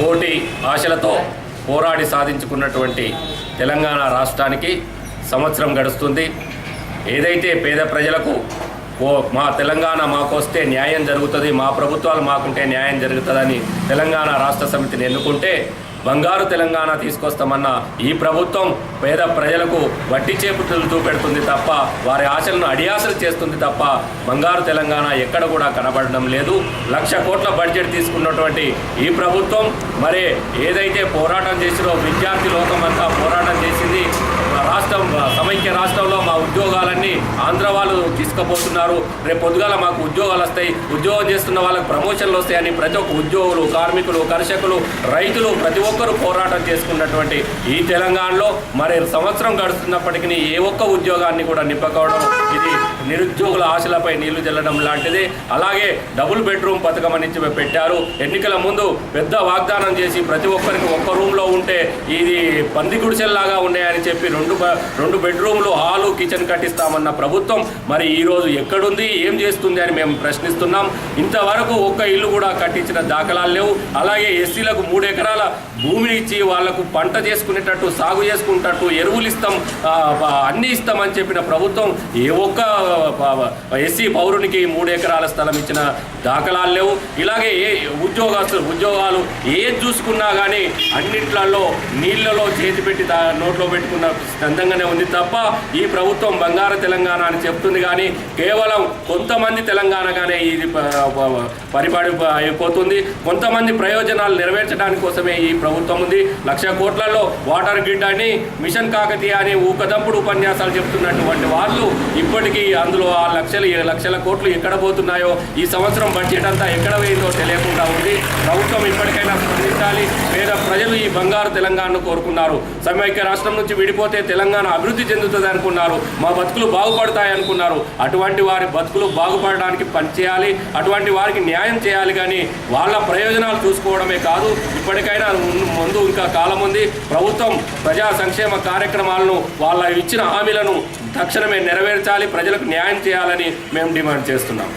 పోటీ ఆశలతో పోరాడి సాధించుకున్నటువంటి తెలంగాణ రాష్ట్రానికి సంవత్సరం గడుస్తుంది. ఏదైతే పేద ప్రజలకు ఓ మా తెలంగాణ మాకొస్తే న్యాయం జరుగుతుంది మా ప్రభుత్వాలు మాకుంటే న్యాయం జరుగుతుందని తెలంగాణ రాష్ట్ర సమితిని ఎన్నుకుంటే బంగారు తెలంగాణ తీసుకొస్తామన్న ఈ ప్రభుత్వం పేద ప్రజలకు వట్టి చేపట్టలు చూపెడుతుంది తప్ప వారి ఆశలను అడియాసలు చేస్తుంది తప్ప బంగారు తెలంగాణ ఎక్కడ కూడా కనబడడం లేదు. లక్ష కోట్ల బడ్జెట్ తీసుకున్నటువంటి ఈ ప్రభుత్వం మరి ఏదైతే పోరాటం చేసిరో విద్యార్థి లోకం అంతా పోరాటం చేసింది. రాష్ట్రం సమైక్య రాష్ట్రంలో మా ఉద్యోగాలన్నీ ఆంధ్ర వాళ్ళు తీసుకుపోతున్నారు. రేపు పొద్దుగాల మాకు ఉద్యోగాలు వస్తాయి. ఉద్యోగం చేస్తున్న వాళ్ళకి ప్రమోషన్లు వస్తాయని ప్రతి ఒక్క ఉద్యోగులు కార్మికులు కర్షకులు రైతులు ప్రతి ఒక్కరూ పోరాటం చేసుకున్నటువంటి ఈ తెలంగాణలో మరి సంవత్సరం గడుస్తున్నప్పటికీ ఏ ఒక్క ఉద్యోగాన్ని కూడా నింపకోవడం ఇది నిరుద్యోగుల ఆశలపై నీళ్ళు చల్లడం లాంటిది. అలాగే డబుల్ బెడ్రూమ్ పథకం అని చెప్పి పెట్టారు. ఎన్నికల ముందు పెద్ద వాగ్దానం చేసి ప్రతి ఒక్కరికి ఒక్క రూమ్లో ఉంటే ఇది పంది గుడిసెల్లాగా ఉన్నాయని చెప్పి రెండు రెండు బెడ్రూమ్లు హాలు కిచెన్ కట్టిస్తారు. చేస్తామన్న ప్రభుత్వం మరి ఈరోజు ఎక్కడుంది ఏం చేస్తుంది అని మేము ప్రశ్నిస్తున్నాం. ఇంతవరకు ఒక్క ఇల్లు కూడా కట్టించిన దాఖలాలు లేవు. అలాగే ఎస్సీలకు మూడు ఎకరాల భూమిని ఇచ్చి వాళ్ళకు పంట చేసుకునేటట్టు సాగు చేసుకునేటట్టు ఎరువులు ఇస్తాం అన్నీ ఇస్తామని చెప్పిన ప్రభుత్వం ఏ ఒక్క ఎస్సీ పౌరునికి మూడు ఎకరాల స్థలం ఇచ్చిన దాఖలాలు లేవు. ఇలాగే ఏ ఉద్యోగస్తులు ఉద్యోగాలు ఏది చూసుకున్నా కానీ అన్నిట్లలో నీళ్ళలో చేతి పెట్టి నోట్లో పెట్టుకున్న స్కందంగానే ఉంది తప్ప ఈ ప్రభుత్వం బంగారు తెలంగాణ అని చెప్తుంది కానీ కేవలం కొంతమంది తెలంగాణగానే ఇది ప- పరిపాడి అయిపోతుంది. కొంతమంది ప్రయోజనాలు నెరవేర్చడానికి కోసమే ఈ ప్రభుత్వం ఉంది. లక్ష కోట్లలో వాటర్ గ్రిడ్ అని మిషన్ కాకతీయ అని ఊకదంపుడు ఉపన్యాసాలు చెప్తున్నటువంటి వాళ్ళు ఇప్పటికీ అందులో ఆ లక్షలు లక్షల కోట్లు ఎక్కడ పోతున్నాయో ఈ సంవత్సరం బడ్జెట్ అంతా ఎక్కడ పోయిందో తెలియకుండా ఉంది. ప్రభుత్వం ఇప్పటికైనా చేయాలి పేద ప్రజలు ఈ బంగారు తెలంగాణను కోరుకున్నారు. సమైక్య రాష్ట్రం నుంచి విడిపోతే తెలంగాణ అభివృద్ధి చెందుతుంది అనుకున్నారు. మా బతుకులు బాగుపడతాయి అనుకున్నారు. అటువంటి వారి బతుకులు బాగుపడడానికి పనిచేయాలి అటువంటి వారికి న్యాయం చేయాలి కానీ వాళ్ళ ప్రయోజనాలు చూసుకోవడమే కాదు. ఇప్పటికైనా ముందు ఇంకా కాలం ఉంది. ప్రభుత్వం ప్రజా సంక్షేమ కార్యక్రమాలను వాళ్ళ ఇచ్చిన హామీలను తక్షణమే నెరవేర్చాలి. ప్రజలకు న్యాయం చేయాలని మేము డిమాండ్ చేస్తున్నాం.